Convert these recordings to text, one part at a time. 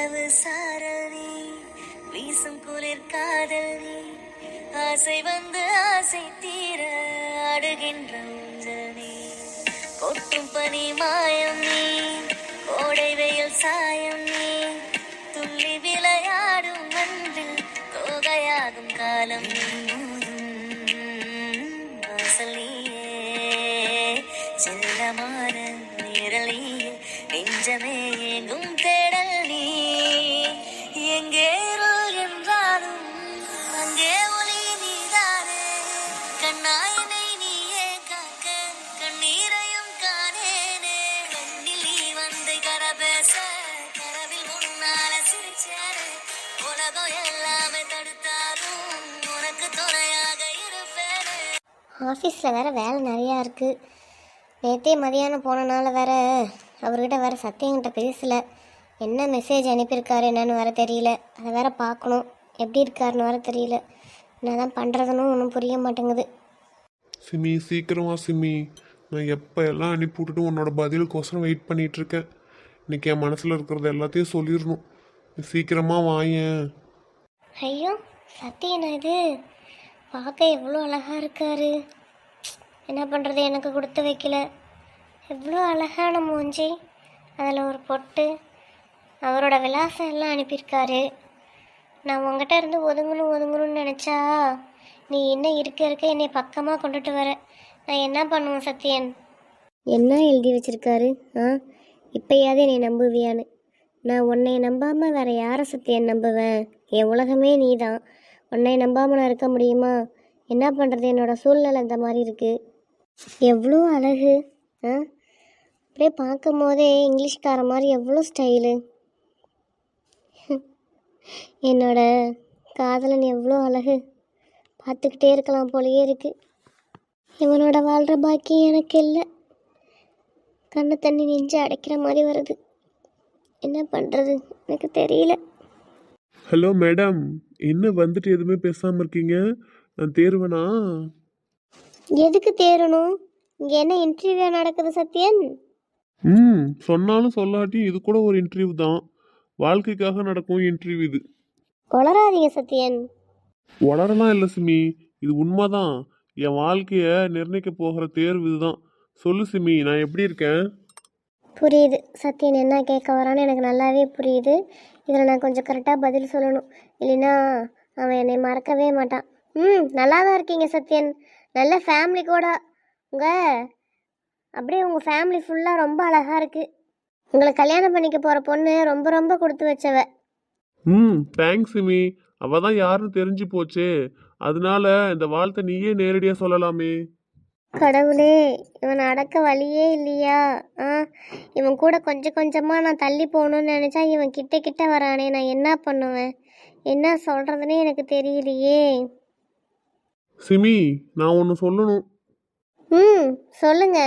நிலவு சாரணி வீசும் குளிர் காதலி ஆசை வந்து ஆசை தீர அடுகின்ற ஊஞ்சல். கொட்டும் பனி மாயம் நீ கோடை வெயில் சாயம் நீ துள்ளி விளையாடும் வந்து தோகையாகும் காலம் செல்லமான நிழல் நெஞ்சமே எங்கும் தே ஆஃபீஸில் வேறு வேலை நிறையா இருக்குது நேற்றே மதியானம் போனனால வேற அவர்கிட்ட வேற சத்தியங்கிட்ட பேசல. என்ன மெசேஜ் அனுப்பியிருக்காரு என்னன்னு வேற தெரியல. அதை வேற பார்க்கணும். எப்படி இருக்காருன்னு வேற தெரியல. என்னதான் பண்ணுறதுன்னு ஒன்றும் புரிய மாட்டேங்குது. சிமி சீக்கிரமா சிமி. நான் எப்போ எல்லாம் அனுப்பி விட்டுட்டு உன்னோட பதிலுக்கோசரம் வெயிட் பண்ணிட்டு இருக்கேன். இன்னைக்கு என் மனசில் இருக்கிறது எல்லாத்தையும் சொல்லிடணும். நீ சீக்கிரமா வாயேன் ஐயோ சத்தியனா இது? பார்க்க எவ்வளோ அழகா இருக்காரு. என்ன பண்ணுறது எனக்கு கொடுத்து வைக்கல. எவ்வளோ அழகான மூஞ்சி. அதில் ஒரு பொட்டு. அவரோட விலாசம் எல்லாம் அனுப்பியிருக்காரு. நான் உங்ககிட்ட இருந்து ஒதுங்கணும் ஒதுங்கணும்னு நினச்சா நீ என்ன இருக்க இருக்க என்னை பக்கமாக கொண்டுட்டு வர. நான் என்ன பண்ணுவேன் சத்யன்? என்ன எழுதி வச்சிருக்காரு? ஆ? இப்பயாவது என்னை நம்புவியான்னு. நான் உன்னை நம்பாமல் வேற யாரை சத்தியன் நம்புவேன்? என் உலகமே நீ தான் உன்னை நம்பாமல் நான் இருக்க முடியுமா? என்ன பண்ணுறது என்னோட சூழ்நிலை இந்த மாதிரி இருக்குது எவ்வளோ அழகு ஆ? அப்படியே பார்க்கும் போதே இங்கிலீஷ்கார மாதிரி எவ்வளோ ஸ்டைலு. என்னோட காதலன் எவ்வளோ அழகு. பார்த்துக்கிட்டே இருக்கலாம் போலயே இருக்கு. இவனோட வாழ்கிற பாக்கியம் எனக்கு இல்லை. கண்ணு தண்ணி நெஞ்சு அடைக்கிற மாதிரி வருது. என்ன பண்ணுறது எனக்கு தெரியல. ஹலோ மேடம் என்ன வந்துட்டு எதுவுமே பேசாமல் இருக்கீங்க? நான் தேர்வனா? எதுக்கு தேரணும் இங்கே என்ன இன்டர்வியூ நடக்குது சத்யன்? ம் சொன்னாலும் சொல்லாட்டி இது கூட ஒரு இன்டர்வியூ தான். வாழ்க்கைக்காக நடக்கும் இன்டர்வியூ இது. உளராதீங்க சத்யன். வளரலாம் இல்லை சிமி. இது உண்மைதான் என் வாழ்க்கையை நிர்ணயிக்க போகிற தேர்வு இதுதான் சொல்லு சிமி நான் எப்படி இருக்கேன்? புரியுது. சத்யன் என்ன கேட்க வரான்னு எனக்கு நல்லாவே புரியுது. இதில் நான் கொஞ்சம் கரெக்டாக பதில் சொல்லணும். இல்லைன்னா அவன் என்னை மறக்கவே மாட்டான். ம் நல்லா தான் இருக்கீங்க சத்யன். நல்ல ஃபேமிலி கூட உங்கள் அப்படியே உங்கள் ஃபேமிலி ஃபுல்லாக ரொம்ப அழகாக இருக்குது உங்களை கல்யாணம் பண்ணிக்க போகிற பொண்ணு ரொம்ப ரொம்ப கொடுத்து வச்சவ. ம் தேங்க்ஸ் சிமி. அவ தான் யாருன்னு தெரிஞ்சு போச்சே. அதனால இந்த வாழ்த்தை நீயே நேரடியாக சொல்லலாமே. கடவுளே இவன் அடக்க வழியே இல்லையா? ஆ இவன் கூட கொஞ்சம் கொஞ்சமாக நான் தள்ளி போகணும்னு நினச்சா இவன் கிட்ட கிட்ட வரானே நான் என்ன பண்ணுவேன்? என்ன சொல்கிறதுனே எனக்கு தெரியலையே. சிமி நான் ஒன்று சொல்லணும். ம் சொல்லுங்க.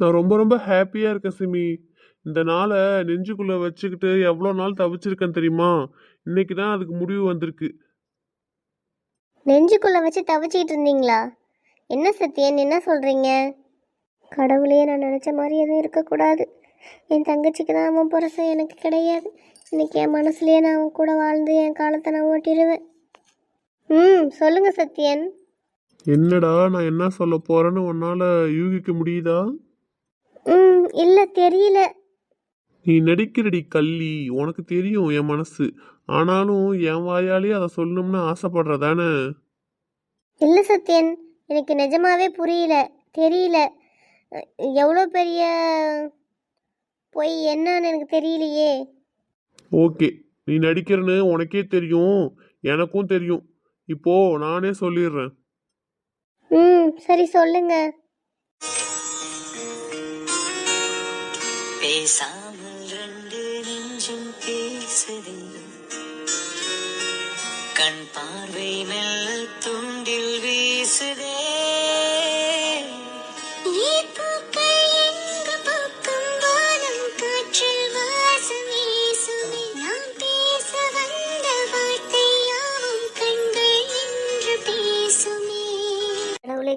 நான் ரொம்ப ரொம்ப ஹாப்பியாக இருக்கேன் சிமி. இந்த நாளை நெஞ்சுக்குள்ளே வச்சுக்கிட்டு எவ்வளோ நாள் தவிச்சிருக்கேன் தெரியுமா? இன்னைக்கு தான் அதுக்கு முடிவு வந்திருக்கு. நெஞ்சுக்குள்ளே வச்சு தவிச்சிக்கிட்டு இருந்தீங்களா? என்ன சத்தியன் என்ன சொல்கிறீங்க கடவுளே நான் நினச்ச மாதிரி எதுவும் இருக்கக்கூடாது. என் தங்கச்சிக்கு தான் அவன் புருஷன் எனக்கு கிடையாது. இன்னைக்கு என் மனசுலயே நான் அவன் கூட வாழ்ந்து என் காலத்தை நான் ஓட்டிடுவேன். ம் சொல்லுங்க சத்யன். என்னடா நான் என்ன சொல்ல போறேன்னு உன்னால யூகிக்க முடியுதா? ம் இல்லை தெரியல. நீ நடிக்கிறடி கள்ளி உனக்கு தெரியும் என் மனசு. ஆனாலும் என் வாயாலே அதை சொல்லணும்னு ஆசைப்படுறதானே? இல்லை சத்யன் எனக்கு நிஜமாவே புரியல தெரியல. எவ்வளோ பெரிய பொய் என்னன்னு எனக்கு தெரியலையே. ஓகே நீ நடிக்கிறன்னு உனக்கே தெரியும் எனக்கும் தெரியும். இப்போ நானே சொல்லிடுறேன். ம் சரி சொல்லுங்க. பேசாமல்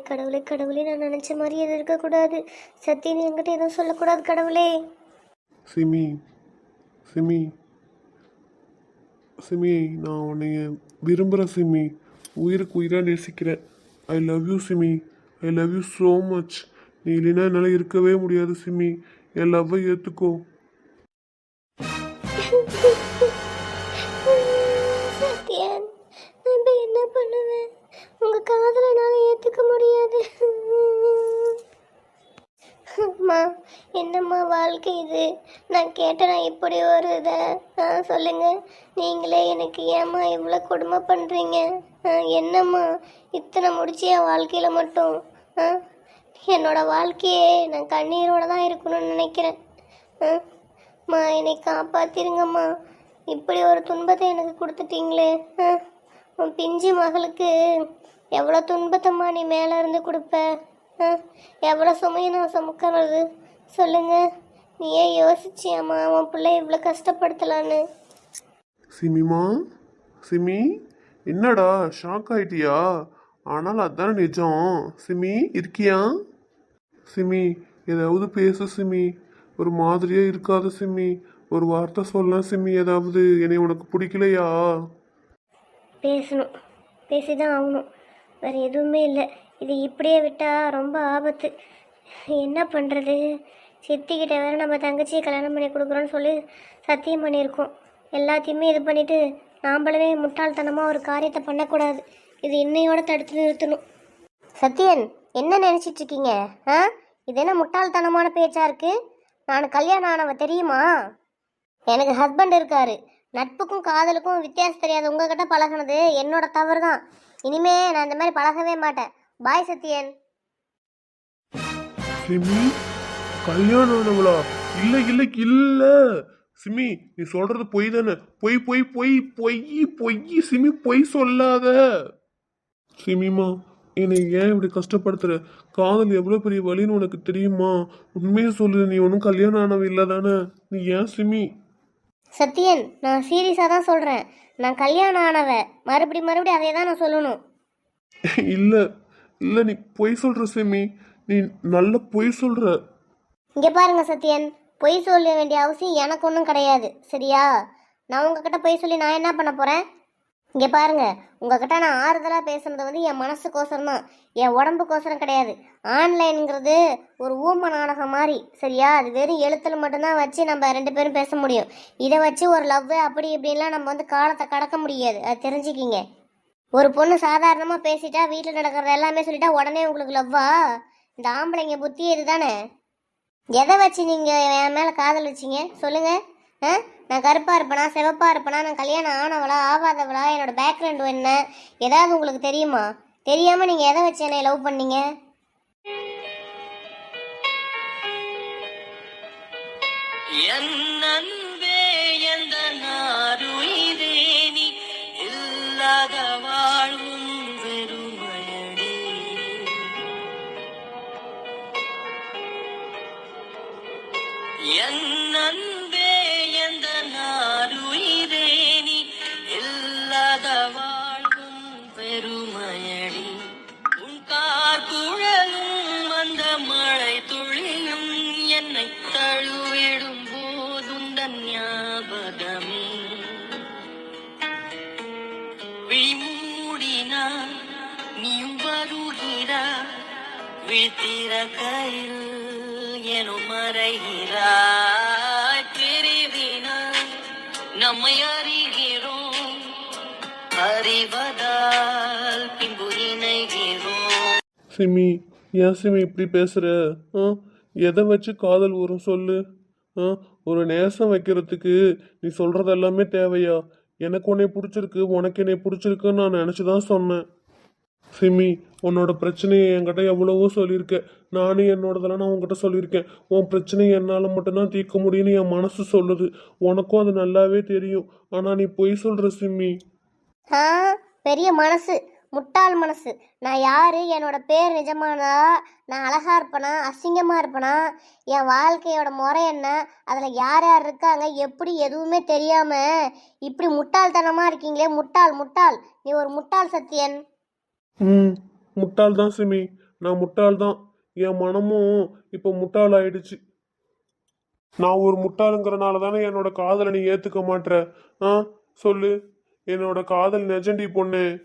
கடவுளே கடவுளே நான் நினச்ச மாதிரி எதுவும் இருக்கக்கூடாது. சத்தியன் என்கிட்ட எதுவும் சொல்லக்கூடாது கடவுளே. சிமி சிமி சிமி நான் உன்னைய விரும்புகிறேன் சிமி. உயிருக்கு உயிராக நேசிக்கிறேன் I love you Simi. I love you so much நீ இல்லைன்னா என்னால் இருக்கவே முடியாது சிமி. என் லவ்வை ஏற்றுக்கோ நான் கேட்டேன் நான் இப்படி ஒரு இதை? ஆ சொல்லுங்கள் நீங்களே எனக்கு ஏம்மா இவ்வளோ கொடுமை பண்ணுறீங்க ஆ என்னம்மா? இத்தனை முடிச்சு என் வாழ்க்கையில் மட்டும்? ஆ என்னோட வாழ்க்கையே நான் கண்ணீரோட தான் இருக்கணும்னு நினைக்கிறேன். ஆ அம்மா என்னை காப்பாத்திருங்கம்மா. இப்படி ஒரு துன்பத்தை எனக்கு கொடுத்துட்டீங்களே. ஆ உன் பிஞ்சு மகளுக்கு எவ்வளோ துன்பத்தம்மா நீ மேலே இருந்து கொடுப்ப? ஆ எவ்வளோ சுமையை நான் சுமக்கிறது? சொல்லுங்கள் நீ ஏன் யோசிச்சியாம்மா உன் பிள்ளை இவ்வளோ கஷ்டப்படுத்தலான்னு. சிமிமா சிமி என்னடா ஷாக் ஆயிட்டியா? ஆனால் அதான் நிஜம். சிமி இருக்கியா? சிமி ஏதாவது பேசு சிமி. ஒரு மாதிரியா இருக்காத சிமி. ஒரு வார்த்தை சொல்லலாம் சிமி ஏதாவது என்னை உனக்கு பிடிக்கலையா? பேசணும். பேசி தான் ஆகணும். வேறு எதுவுமே இல்லை. இது இப்படியே விட்டால் ரொம்ப ஆபத்து. என்ன பண்ணுறது சித்திக்கிட்ட வேற நம்ம தங்கச்சியை கல்யாணம் பண்ணி கொடுக்குறோன்னு சொல்லி சத்தியம் பண்ணியிருக்கோம். எல்லாத்தையுமே இது பண்ணிவிட்டு நாம்பளவே முட்டாள்தனமாக ஒரு காரியத்தை பண்ணக்கூடாது. இது இன்னையோட தடுத்து நிறுத்தணும். சத்யன் என்ன நினச்சிட்டு இருக்கீங்க? ஆ? இது என்ன முட்டாள்தனமான பேச்சா இருக்கு? நான் கல்யாணம் ஆனவ தெரியுமா? எனக்கு ஹஸ்பண்ட் இருக்காரு. நட்புக்கும் காதலுக்கும் வித்தியாசம் தெரியாது. உங்ககிட்ட பழகுனது என்னோட தவறு தான் இனிமே நான் இந்த மாதிரி பழகவே மாட்டேன். பாய் சத்யன். கல்யாணம் ஆனவளா இல்ல இல்ல இல்ல. சிமி நீ சொல்றது பொய் தானே? பொய் பொய் பொய் பொய் பொய் சிமி பொய் சொல்லாத. சிமிமா என்னை ஏன் இப்படி கஷ்டப்படுத்துற? காதல் எவ்வளவு பெரிய வலின்னு உனக்கு தெரியுமா? உண்மையை சொல்லு நீ ஒன்றும் கல்யாணம் ஆனவ இல்லை தானே? நீ ஏன் சிமி? சத்யன் நான் சீரியஸாக தான் சொல்கிறேன் நான் கல்யாணம் ஆனவ. மறுபடி மறுபடி அதே தான் நான் சொல்லணும். இல்ல இல்ல நீ பொய் சொல்ற சிமி. நீ நல்ல பொய் சொல்ற. இங்கே பாருங்க சத்யன். பொய் சொல்ல வேண்டிய அவசியம் எனக்கு ஒன்றும் கிடையாது. சரியா? நான் உங்ககிட்ட பொய் சொல்லி நான் என்ன பண்ண போகிறேன் இங்கே பாருங்க. உங்ககிட்ட நான் ஆறுதலாக பேசுனது வந்து என் மனசுக்கோசரம் தான் என் உடம்புக்கோசரம் கிடையாது. ஆன்லைனுங்கிறது ஒரு ஊம நாடகம் மாதிரி. சரியா? அது வெறும் எழுத்தில் மட்டும்தான் வச்சு நம்ம ரெண்டு பேரும் பேச முடியும். இதை வச்சு ஒரு லவ் அப்படி இப்படின்லாம் நம்ம வந்து காலத்தை கடக்க முடியாது. அது தெரிஞ்சுக்கிங்க. ஒரு பொண்ணு சாதாரணமாக பேசிட்டா வீட்டில் நடக்கிறத எல்லாமே சொல்லிட்டா உடனே உங்களுக்கு லவ்வா? இந்த ஆம்பளைங்க புத்தி இதுதானே? எதை வச்சு நீங்கள் என் மேலே காதல் வச்சீங்க? சொல்லுங்கள் ஆ? நான் கருப்பாக இருப்பேனா சிவப்பாக இருப்பேனா நான் கல்யாணம் ஆனவளா ஆகாதவளா என்னோடய பேக்ரவுண்டு என்ன? ஏதாவது உங்களுக்கு தெரியுமா? தெரியாமல் நீங்கள் எதை வச்சு என்னை லவ் பண்ணீங்க? என்ன என் அன்பே எந்த நான் நம்மை அறிகிறோம். அறிவதால் பின்பு இணைகிறோம். சிமி ஏன் சிமி இப்படி பேசுற? ஆ? எதை வச்சு காதல் வரும் சொல்லு? ஆ? ஒரு நேசம் வைக்கிறதுக்கு நீ சொல்றது எல்லாமே தேவையா? எனக்கு உன்னை பிடிச்சிருக்கு உனக்கு என்னை பிடிச்சிருக்குன்னு நான் நினச்சி தான் சொன்னேன். சிமி உன்னோட பிரச்சனையை என்கிட்ட எவ்வளவோ சொல்லியிருக்க. நானும் என்னோடதெல்லாம் நான் உன்கிட்ட சொல்லியிருக்கேன். உன் பிரச்சனையை என்னால் மட்டும்தான் தீர்க்க முடியும்னு என் மனசு சொல்லுது. உனக்கும் அது நல்லாவே தெரியும். ஆனால் நீ பொய் சொல்கிற சிம்மி. ஆ பெரிய மனசு. முட்டாள் மனசு. நான் யாரு? என்னோட பேர் நிஜமானா? நான் அழகா இருப்பேனா? அசிங்கமா இருப்பேனா? என் வாழ்க்கையோட முறை என்ன? அதில் யார் யார் இருக்காங்க? எப்படி? எதுவுமே தெரியாம. இப்படி முட்டாள்தனமா இருக்கீங்களே. முட்டாள் முட்டாள். நீ ஒரு முட்டாள் சத்தியன் ம் முட்டாள் தான் சிமி நான் முட்டாள் தான் என் மனமும் இப்போ முட்டாள் ஆயிடுச்சு நான் ஒரு முட்டாளுங்கிறனால தானே என்னோட காதலை நீ ஏற்றுக்க மாட்ற? ஆ சொல்லு. என்னோட காதல் நெஜண்டி பொண்ணு.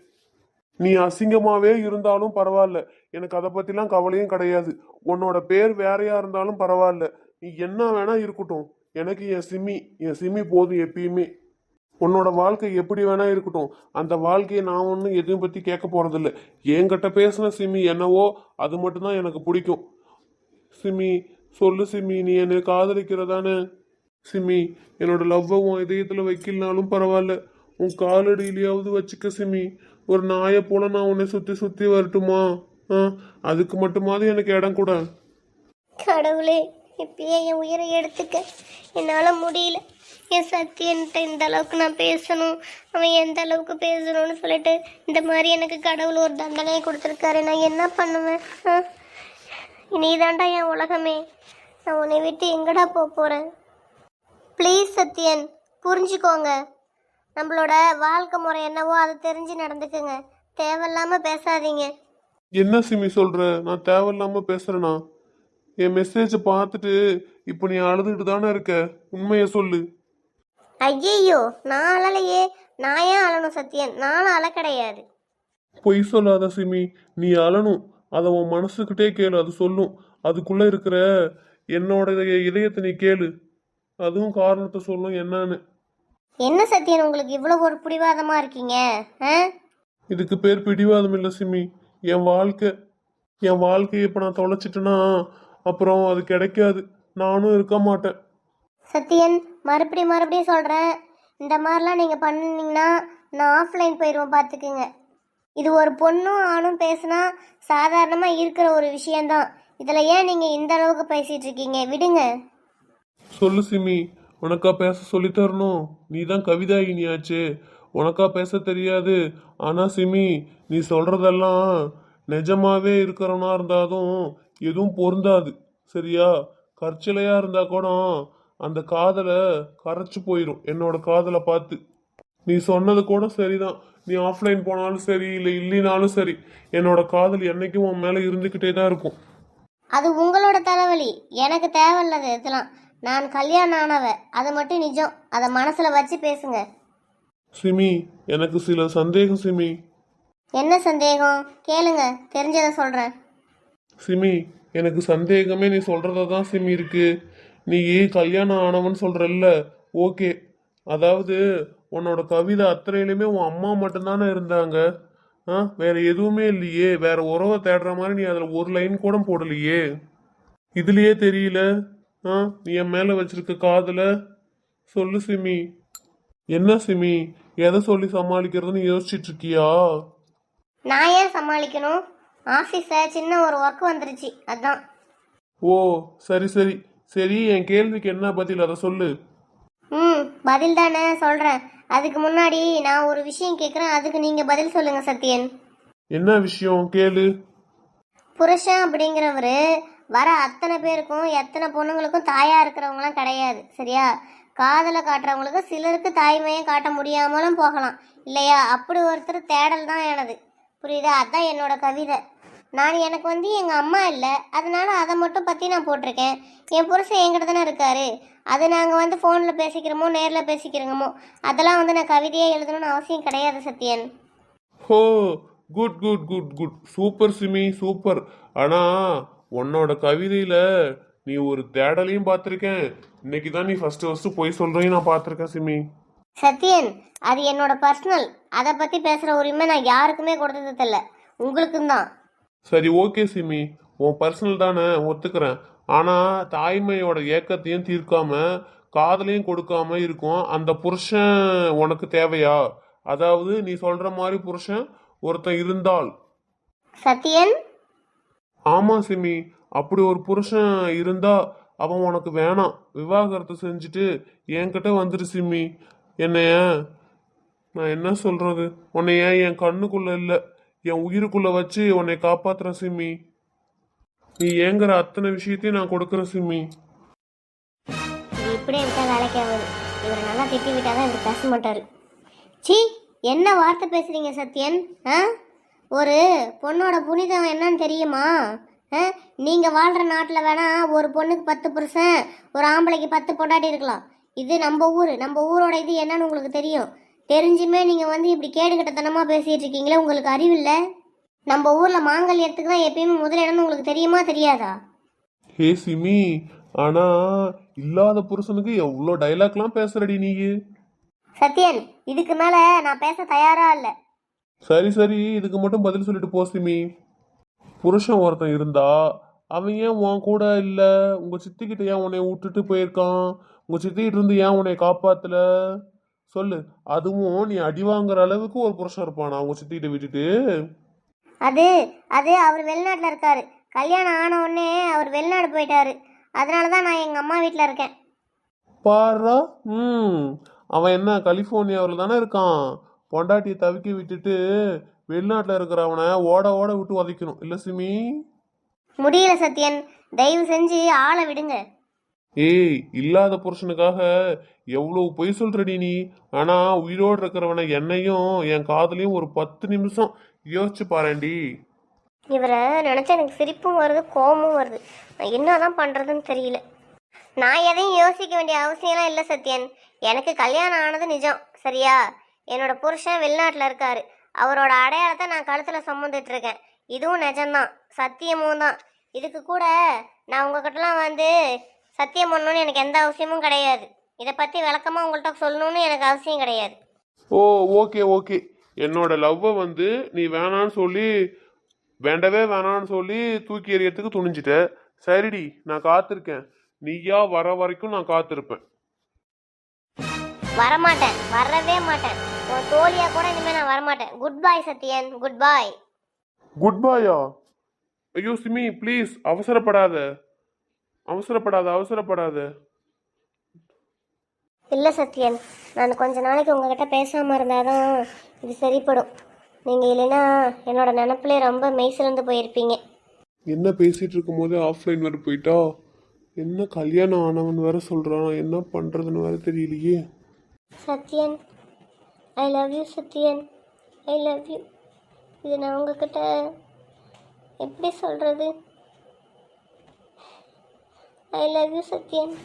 நீ அசிங்கமாவே இருந்தாலும் பரவாயில்ல. எனக்கு அதை பற்றிலாம் கவலையும் கிடையாது. உன்னோட பேர் வேறையா இருந்தாலும் பரவாயில்ல. நீ என்ன வேணா இருக்கட்டும். எனக்கு என் சிம்மி. என் சிம்மி போதும் எப்பயுமே. உன்னோட வாழ்க்கை எப்படி வேணா இருக்கட்டும். அந்த வாழ்க்கையை நான் ஒன்றும் எதையும் பற்றி கேட்க போகிறதில்ல என்கிட்ட பேசின சிமி என்னவோ அது மட்டும்தான் எனக்கு பிடிக்கும். சிமி சொல்லு சிமி நீ என்னை காதலிக்கிறதானே? சிமி என்னோட லவ்வை உன் இதயத்தில் வைக்கலனாலும் பரவாயில்ல. உன் காலடியிலையாவது வச்சுக்க சிமி. ஒரு நாயை போல நான் உன்னை சுற்றி சுற்றி வரட்டுமா? ஆ அதுக்கு மட்டுமாவது எனக்கு இடம் கூட. கடவுளே இப்பயே என் உயிரை எடுத்துக்க. என்னால் முடியல. என் சத்தியன்ட்ட இந்த அளவுக்கு நான் பேசணும். அவன் எந்த அளவுக்கு பேசணும்னு சொல்லிட்டு இந்த மாதிரி எனக்கு கடவுள் ஒரு தண்டனையை கொடுத்துருக்காரு. நான் என்ன பண்ணுவேன்? நீ தாண்டா என் உலகமே. நான் உன்னை விட்டு எங்கடா போக போகிறேன் ப்ளீஸ் சத்யன் புரிஞ்சுக்கோங்க. நம்மளோட வாழ்க்கை முறை என்னவோ அதை தெரிஞ்சு நடந்துக்குங்க. தேவையில்லாமல் பேசாதீங்க. என்ன சிமி சொல்கிற நான் தேவையில்லாமல் பேசுறேனா? என் மெசேஜை பார்த்துட்டு இப்போ நீ அழுதுகிட்டு தானே இருக்க? உண்மையை சொல்லு. ஐயையோ நான் அழலையே. நான் ஏன் அழணும் சத்யன்? நானும் அழ கிடையாது. பொய் சொல்லாத சிமி. நீ அழணும். அதை உன் மனசுக்கிட்டே கேளு. அது சொல்லும். அதுக்குள்ள இருக்கிற என்னோட இதயத்தை நீ கேளு. அதுவும் காரணத்தை சொல்லும் என்னன்னு. என்ன சத்யன் உங்களுக்கு இவ்வளோ ஒரு பிடிவாதமாக இருக்கீங்க? ஆ? இதுக்கு பேர் பிடிவாதம் இல்லை சிமி. என் வாழ்க்கை. என் வாழ்க்கையை இப்போ நான் தொலைச்சிட்டேன்னா அப்புறம் அது கிடைக்காது. நானும் இருக்க மாட்டேன். சத்யன் மறுபடியும் மறுபடியும் சொல்கிறேன் இந்த மாதிரிலாம் நீங்கள் பண்ணினீங்கன்னா நான் ஆஃப்லைன் போயிடுவேன் பார்த்துக்குங்க இது ஒரு பொண்ணும் ஆணும் பேசுனா சாதாரணமாக இருக்கிற ஒரு விஷயந்தான் இதில் ஏன் நீங்கள் இந்த அளவுக்கு பேசிகிட்டு இருக்கீங்க? விடுங்க. சொல்லு சிமி உனக்கா பேச சொல்லித் தரணும். நீ தான் கவிதாயினியாச்சே. உனக்கா பேச தெரியாது. ஆனா சிமி நீ சொல்றதெல்லாம் நிஜமாவே இருக்கிறவனா இருந்தாலும் எதுவும் பொருந்தாது. சரியா? கற்சிலையா இருந்தா கூட அந்த காதலை கரைச்சு போயிடும் என்னோட காதலை பார்த்து. நீ சொன்னது கூட சரிதான். நீ ஆஃப்லைன் போனாலும் சரி இல்லை இல்லைனாலும் சரி என்னோட காதல் என்னைக்கும் உன் மேலே இருந்துக்கிட்டே தான் இருக்கும். அது உங்களோட தலைவலி. எனக்கு தேவையில்லது இதெல்லாம். நான் கல்யாணம் ஆனவ. அது மட்டும் நிஜம். அதை மனசில் வச்சு பேசுங்க. சிமி எனக்கு சில சந்தேகம் சிமி. என்ன சந்தேகம்? கேளுங்க. தெரிஞ்சதை சொல்கிறேன் சிமி எனக்கு சந்தேகமே நீ சொல்கிறத தான் சிமி இருக்கு. நீ கல்யாணம் ஆனவன் சொல்றல்ல. ஓகே. அதாவது உன்னோட கவிதை அத்தனையிலுமே உன் அம்மா மட்டும்தானே இருந்தாங்க? ஆ? வேற எதுவுமே இல்லையே. வேற உறவை தேடுற மாதிரி நீ அதில் ஒரு லைன் கூட போடலையே. இதுலயே தெரியல. ஆ? நீ என் மேல வச்சிருக்க காதல. சொல்லு சிமி. என்ன சிமி? எதை சொல்லி சமாளிக்கிறதுன்னு யோசிச்சிட்டு இருக்கியா? நான் ஏன் சமாளிக்கணும்? ஆஃபீஸில் சின்ன ஒரு ஒர்க் வந்துருச்சு அதான். ஓ சரி சரி. சரி என் கேள்விக்கு என்ன பதில்? அதை சொல்லு. ம் பதில் தானே சொல்கிறேன் அதுக்கு முன்னாடி நான் ஒரு விஷயம் கேட்குறேன் அதுக்கு நீங்கள் பதில் சொல்லுங்கள் சத்யன். என்ன விஷயம்? கேளு. புருஷன் அப்படிங்கிறவர் வர அத்தனை பேருக்கும் எத்தனை பொண்ணுங்களுக்கும் தாயாக இருக்கிறவங்களாம் கிடையாது சரியா? காதலை காட்டுறவங்களுக்கு சிலருக்கு தாய்மையை காட்ட முடியாமலும் போகலாம் இல்லையா? அப்படி ஒருத்தர் தேடல் தான் எனது. புரியுதா? அதான் என்னோட கவிதை. நான் எனக்கு வந்து எங்கள் அம்மா இல்லை. அதனால அதை மட்டும் பற்றி நான் போட்டிருக்கேன். என் புருஷன் என்கிட்ட தானே இருக்காரு. அது நாங்கள் வந்து ஃபோனில் பேசிக்கிறோமோ நேரில் பேசிக்கிறோமோ அதெல்லாம் வந்து நான் கவிதையாக எழுதணும்னு அவசியம் கிடையாது சத்யன். ஹோ good good good good super Simi super ஆனா உன்னோட கவிதையில நீ ஒரு தேடலையும் பார்த்துருக்கேன். இன்னைக்கு தான் நீ ஃபர்ஸ்ட் ஃபர்ஸ்ட் போய் சொல்றையும் நான் பார்த்துருக்கேன் சிமி. சத்யன் அது என்னோட பர்சனல் அதை பற்றி பேசுகிற உரிமை நான் யாருக்குமே கொடுத்தது இல்லை உங்களுக்கும் தான். சரி ஓகே சிமி. உன் பர்சனல் தானே ஒத்துக்கிறேன். ஆனா தாய்மையோட ஏக்கத்தையும் தீர்க்காம காதலையும் கொடுக்காம இருக்கும் அந்த புருஷன் உனக்கு தேவையா? அதாவது நீ சொல்ற மாதிரி புருஷன் ஒருத்தன் இருந்தால். சத்யன்? ஆமா சிமி. அப்படி ஒரு புருஷன் இருந்தா அவன் உனக்கு வேணாம். விவாகரத்து செஞ்சுட்டு என்கிட்ட வந்துரு சிமி. என்னைய நான் என்ன சொல்றது? உன்னைய என் கண்ணுக்குள்ள இல்ல. என் உயிருக்குள்ள வச்சு உன்னை காப்பாத்துறேன் சிமி நீ ஏங்குற அத்தனை விஷயத்தையும் நான் கொடுக்குறேன் சிமி இப்படியே விட்டா வேலைக்கு ஆகுது. இவரை நல்லா திட்டி விட்டாதான் இவர் பேச மாட்டாரு. சி என்ன வார்த்தை பேசுகிறீங்க சத்யன்? ஆ? ஒரு பொண்ணோட புனிதம் என்னன்னு தெரியுமா? நீங்கள் வாழ்கிற நாட்டில் வேணா ஒரு பொண்ணுக்கு பத்து புருஷன் ஒரு ஆம்பளைக்கு பத்து பொண்டாட்டி இருக்கலாம். இது நம்ம ஊர். நம்ம ஊரோட இது என்னன்னு உங்களுக்கு தெரியும். தெரிஞ்சுமே நீங்கள் வந்து இப்படி கேடுகட்டத்தனமாக பேசிகிட்டு இருக்கீங்களே உங்களுக்கு அறிவில்லை? நம்ம ஊரில் மாங்கல்யத்துக்கு தான் எப்பயுமே முதலிடம்னு உங்களுக்கு தெரியுமா தெரியாதா? ஹே சிமி ஆனா இல்லாத புருஷனுக்கு எவ்வளோ டைலாக்லாம் பேசுறடி நீ சத்யன் இதுக்கு மேலே நான் பேச தயாரா இல்லை. சரி சரி இதுக்கு மட்டும் பதில் சொல்லிட்டு போ சிமி. புருஷன் ஒருத்தன் இருந்தா அவன் ஏன் உன் கூட இல்லை? உங்க சித்திக்கிட்ட ஏன் உன்னை விட்டுட்டு போயிருக்கான்? உங்க சித்திக்கிட்ட இருந்து ஏன் உன்னை காப்பாத்தல? சொல்லு. அதுவும் நீ அடி வாங்குற அளவுக்கு ஒரு புருஷன் இருப்பானா? உங்க சித்திக்கிட்ட விட்டுட்டு? அது அது அவர் வெளிநாட்டில் இருக்காரு. கல்யாணம் ஆன உடனே அவர் வெளிநாடு போயிட்டாரு. அதனால தான் நான் எங்கள் அம்மா வீட்டில் இருக்கேன். பாரா ம். அவன் என்ன கலிஃபோர்னியாவில் தானே இருக்கான்? பொண்டாட்டியை தவிக்க விட்டுட்டு வெளிநாட்டில் இருக்கிறவனை ஓட ஓட விட்டு உதைக்கணும். இல்லை சிமி? முடியல சத்யன். தயவு செஞ்சு ஆளை விடுங்க. ஏய் இல்லாத புருஷனுக்காக எவ்வளோ பொய் சொல்றடி நீ? ஆனா உயிரோடு இருக்கிறவனை என்னையும் என் காதலையும் ஒரு பத்து நிமிஷம் யோசிச்சு பாரேன்டி. இவரை நினச்சா எனக்கு சிரிப்பும் வருது கோபமும் வருது. நான் என்னதான் பண்ணுறதுன்னு தெரியல. நான் எதையும் யோசிக்க வேண்டிய அவசியம்லாம் இல்லை சத்யன். எனக்கு கல்யாணம் ஆனது நிஜம் சரியா? என்னோட புருஷன் வெளிநாட்டில் இருக்காரு. அவரோட அடையாளத்தை நான் கழுத்தில் சுமந்துட்டு இருக்கேன் இதுவும் நிஜம்தான் சத்தியமும் தான். இதுக்கு கூட நான் உங்ககிட்டலாம் வந்து சத்தியம் பண்ணணும்னு எனக்கு எந்த அவசியமும் கிடையாது. இதை பற்றி விளக்கமாக உங்கள்கிட்ட சொல்லணும்னு எனக்கு அவசியம் கிடையாது. Oh okay okay. என்னோட லவ்வை வந்து நீ வேணான்னு சொல்லி வேண்டவே வேணான்னு சொல்லி தூக்கி எறியறதுக்கு துணிஞ்சிட்ட. சரிடி நான் காத்திருக்கேன். நீயா வர வரைக்கும் நான் காத்திருப்பேன். வரமாட்டேன். வரவே மாட்டேன். உன் தோழியா கூட இனிமேல் நான் வரமாட்டேன். Good bye Sathyan good bye good பாயா ஐயோ சிமி ப்ளீஸ் அவசரப்படாத. அவசரப்படாத அவசரப்படாத. இல்லை சத்யன் நான் கொஞ்ச நாளைக்கு உங்ககிட்ட பேசாமல் இருந்தால் தான் இது சரிப்படும். நீங்கள் இல்லைன்னா என்னோட நினப்பிலே ரொம்ப மெய்சிலந்து போயிருப்பீங்க. என்ன பேசிட்டு இருக்கும் போதே ஆஃப்லைன் வேறு போயிட்டா? என்ன கல்யாணம் ஆனவன் வேற சொல்றான்? என்ன பண்றதுன்னு வேற தெரியலையே. Sathyan I love you Sathyan. I love you இது நான் உங்ககிட்ட எப்படி சொல்கிறது I love you, Satyan.